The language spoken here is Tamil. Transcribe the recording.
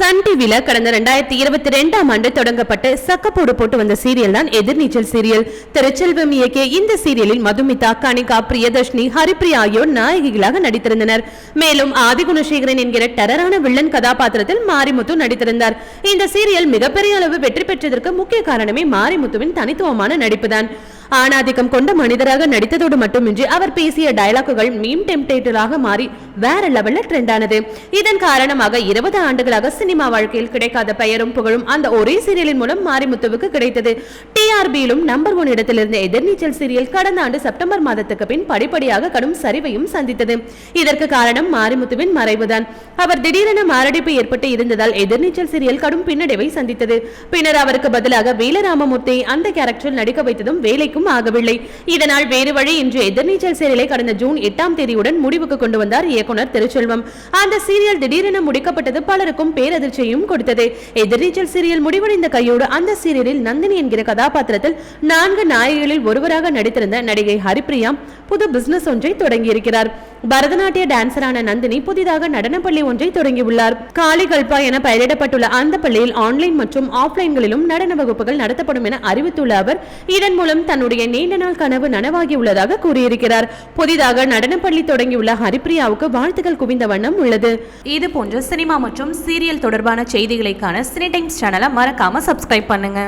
சன் டிவில கடந்த ரெண்டாயிரத்தி இருபத்தி ரெண்டாம் ஆண்டு தொடங்கப்பட்ட சக்கப்போடு போட்டு வந்த சீரியல் தான் எதிர்நீச்சல் சீரியல். திருச்செல்வம் இயக்கிய இந்த சீரியலில் மதுமிதா கணிகா பிரியதர்ஷினி ஹரிப்ரியா ஆகியோர் நாயகிகளாக நடித்திருந்தனர். மேலும் ஆதிகுணசேகரன் என்கிற டெரரான வில்லன் கதாபாத்திரத்தில் மாரிமுத்து நடித்திருந்தார். இந்த சீரியல் மிகப்பெரிய அளவு வெற்றி பெற்றதற்கு முக்கிய காரணமே மாரிமுத்துவின் தனித்துவமான நடிப்புதான். ஆணாதிக்கம் கொண்ட மனிதராக நடித்ததோடு மட்டுமின்றி அவர் பேசிய டயலாக்குகள் மீம் டெம்டேட்டராக மாறி வேற லெவல்ல ட்ரெண்ட் ஆனது. இதன் காரணமாக இருபது ஆண்டுகளாக சினிமா வாழ்க்கையில் கிடைக்காத பெயரும் புகழும் அந்த ஒரே சீரியலின் மூலம் மாரிமுத்துவுக்கு கிடைத்தது. டிஆர்பியிலும் நம்பர் ஒன் இடத்திலிருந்த எதிர்நீச்சல் சீரியல் கடந்த ஆண்டு செப்டம்பர் மாதத்துக்கு பின் படிப்படியாக கடும் சரிவையும் சந்தித்தது. இதற்கு காரணம் மாரிமுத்துவின் மறைவுதான். அவர் திடீரென மாரடைப்பு ஏற்பட்டு இருந்ததால் எதிர்நீச்சல் சீரியல் கடும் பின்னடைவை சந்தித்தது. பின்னர் அவருக்கு பதிலாக வீலராமமூர்த்தி அந்த கேரக்டரில் நடிக்க வைத்ததும் வேலைக்கும் ஆகவில்லை. இதனால் வேறு வழி இன்று எதிர்நீச்சல் சீரியலை கடந்த ஜூன் எட்டாம் தேதியுடன் முடிவுக்கு கொண்டு வந்தார் இயக்குனர் திருச்செல்வம். அந்த சீரியல் திடீரென முடிக்கப்பட்டது பலருக்கும் பேரதிர்ச்சியையும் கொடுத்தது. எதிர்நீச்சல் சீரியல் முடிவடைந்த கையோடு அந்த சீரியலில் நந்தினி என்கிற கதாபாத்திரத்தில் நான்கு நாயகிகளில் ஒருவராக நடித்திருந்த நடிகை ஹரிப்ரியா புது பிசினஸ் ஒன்றை தொடங்கியிருக்கிறார். பரதநாட்டிய டான்சரான நந்தினி புதிதாக நடனப்பள்ளி ஒன்றை தொடங்கியுள்ளார். காளி கல்பா என பெயரிடப்பட்டுள்ள அந்த பள்ளியில் ஆன்லைன் மற்றும் ஆஃப்லைன்களிலும் நடன வகுப்புகள் நடத்தப்படும் என அறிவித்துள்ள அவர் இதன் மூலம் தன் தன்னுடைய நீண்ட நாள் கனவு நனவாகியுள்ளதாக கூறியிருக்கிறார். புதிதாக நடனப்பள்ளி தொடங்கியுள்ள ஹரிப்ரியாவுக்கு வாழ்த்துக்கள் குவிந்த வண்ணம் உள்ளது. இது போன்ற சினிமா மற்றும் சீரியல் தொடர்பான செய்திகளைக்கான சினி டைம்ஸ் சேனலை மறக்காம சப்ஸ்கிரைப் பண்ணுங்க.